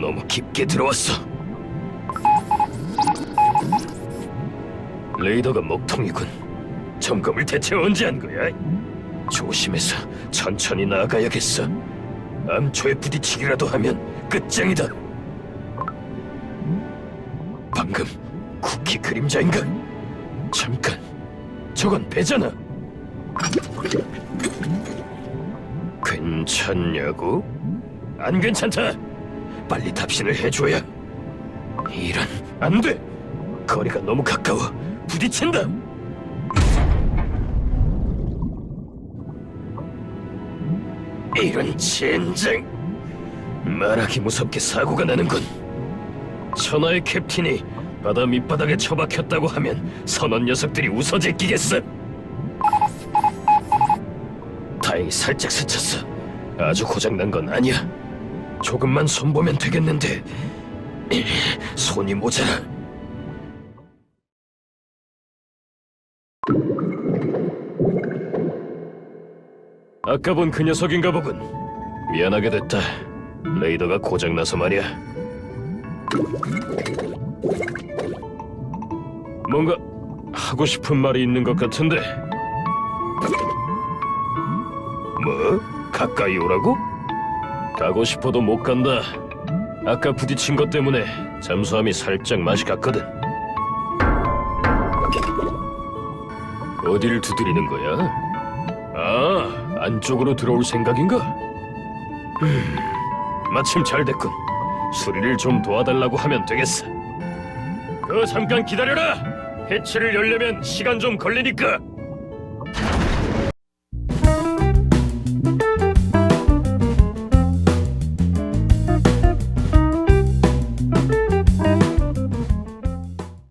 너무 깊게 들어왔어. 레이더가 먹통이군. 점검을 대체 언제 한 거야? 조심해서 천천히 나아가야겠어. 암초에 부딪히기라도 하면 끝장이다. 방금 쿠키 그림자인가? 잠깐, 저건 배잖아. 괜찮냐고? 안 괜찮다. 빨리 답신을 해줘야. 이런 안 돼. 거리가 너무 가까워. 부딪힌다. 이런 젠장. 말하기 무섭게 사고가 나는군. 천하의 캡틴이 바다 밑바닥에 처박혔다고 하면 선원 녀석들이 웃어 제끼겠어. 다행히 살짝 스쳤어. 아주 고장난 건 아니야. 조금만 손보면 되겠는데 손이 모자라. 아까 본 그 녀석인가 보군. 미안하게 됐다. 레이더가 고장나서 말이야. 뭔가 하고 싶은 말이 있는 것 같은데. 뭐? 가까이 오라고? 가고 싶어도 못 간다. 아까 부딪힌 것 때문에 잠수함이 살짝 맛이 갔거든. 어딜 두드리는 거야? 아, 안쪽으로 들어올 생각인가? 음, 마침 잘 됐군. 수리를 좀 도와달라고 하면 되겠어. 그 잠깐 기다려라. 해치를 열려면 시간 좀 걸리니까.